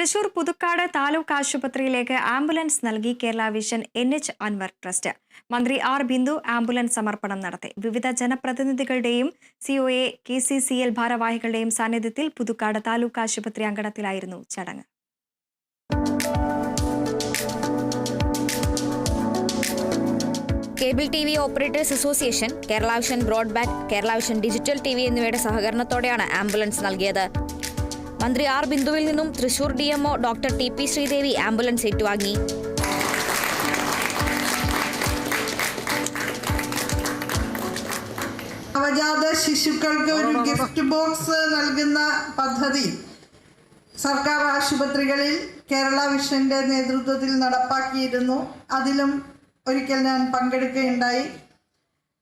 തൃശൂർ പുതുക്കാട് താലൂക്ക് ആശുപത്രിയിലേക്ക് ആംബുലൻസ് നൽകി Kerala vision N H Anwar trust. മന്ത്രി ആർ ബിന്ദു ആംബുലൻസ് സമർപ്പണം നടത്തി. വിവിധ ജനപ്രതിനിധികളുടെയും COA K C C L ഭാരവാഹികളുടെയും സാന്നിധ്യത്തിൽ പുതുക്കാട് താലൂക്ക് ആശുപത്രി അങ്കണത്തിലായിരുന്നു ചടങ്ങ്. Cable T V operators association Kerala vision broadband Kerala vision digital T V എന്നിവയുടെ സഹകരണത്തോടെയാണ് ആംബുലൻസ് നൽകിയത്. മന്ത്രി ആർ ബിന്ദുവിൽ നിന്നും Thrissur D MO doctor T P Sreedevi ambulance ഏറ്റുവാങ്ങി. നവജാത ശിശുക്കൾക്ക് ഒരു ഗിഫ്റ്റ് ബോക്സ് നൽകുന്ന പദ്ധതി സർക്കാർ ആശുപത്രികളിൽ കേരള വിഷന്റെ നേതൃത്വത്തിൽ നടപ്പാക്കിയിരുന്നു. അതിലും ഒരിക്കൽ ഞാൻ പങ്കെടുക്കുകയുണ്ടായി.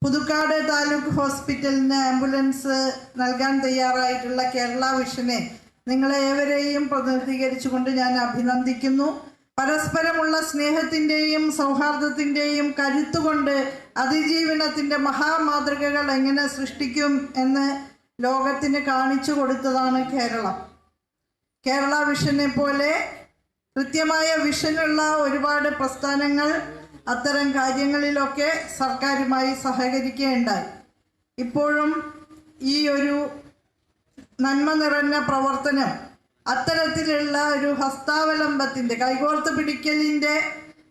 പുതുക്കാട് താലൂക്ക് ഹോസ്പിറ്റലിന് ആംബുലൻസ് നൽകാൻ തയ്യാറായിട്ടുള്ള കേരള വിഷനെ നിങ്ങളെ ഏവരെയും പ്രതിനിധീകരിച്ചുകൊണ്ട് ഞാൻ അഭിനന്ദിക്കുന്നു. പരസ്പരമുള്ള സ്നേഹത്തിന്റെയും സൗഹാർദ്ദത്തിന്റെയും കരുത്തുകൊണ്ട് അതിജീവനത്തിന്റെ മഹാമാതൃകകൾ എങ്ങനെ സൃഷ്ടിക്കും എന്ന് ലോകത്തിന് കാണിച്ചു കൊടുത്തതാണ് കേരളം. കേരള വിഷനെ പോലെ കൃത്യമായ വിഷനുള്ള ഒരുപാട് പ്രസ്ഥാനങ്ങൾ അത്തരം കാര്യങ്ങളിലൊക്കെ സർക്കാരുമായി സഹകരിക്കുകയുണ്ടായി ഇപ്പോഴും ഈ ഒരു നന്മ നിറഞ്ഞ പ്രവർത്തനം. അത്തരത്തിലുള്ള ഒരു ഹസ്താവലംബത്തിന്റെ കൈകോർത്ത് പിടിക്കലിന്റെ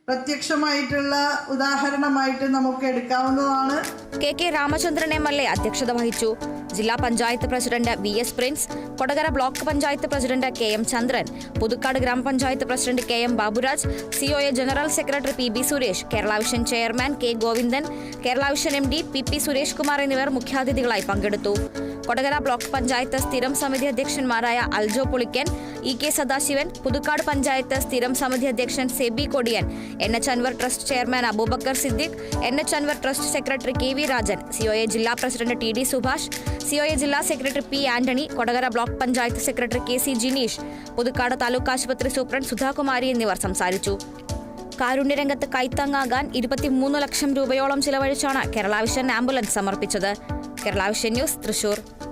പ്രത്യക്ഷമായിട്ടുള്ള ഉദാഹരണമായിട്ട് നമുക്ക് എടുക്കാവുന്നതാണ്. K K Ramachandran M L A അധ്യക്ഷത വഹിച്ചു. ജില്ലാ panchayat president V S Prince Kodakara block panchayat president K M Chandran Puthukkad ഗ്രാമപഞ്ചായത്ത് president K M Baburaj COA general secretary P B Suresh Kerala vision chairman K Govindan Kerala vision M D P P Suresh Kumar എന്നിവർ മുഖ്യാതിഥികളായി പങ്കെടുത്തു. Kodakara block panchayat സ്ഥിരം സമിതി അധ്യക്ഷന്മാരായ Aljo Pulikkan E K Sadasivan Puthukkad panchayat സ്ഥിരം സമിതി അധ്യക്ഷൻ Seby Kodiyan N H Anwar trust chairman Abubakkar Siddique N H Anwar trust secretary K V Rajan COA ജില്ലാ president T D Subhash COA ജില്ലാ secretary P Antony Kodakara block panchayat secretary K C Jineesh Puthukkad taluk ആശുപത്രി superintendent Sudhakumari എന്നിവർ സംസാരിച്ചു. കാരുണ്യരംഗത്ത് കൈത്താങ്ങാകാൻ ഇരുപത്തിമൂന്ന് ലക്ഷം രൂപയോളം ചിലവഴിച്ചാണ് Kerala vision ambulance സമർപ്പിച്ചത്. Kerala vision news Thrissur.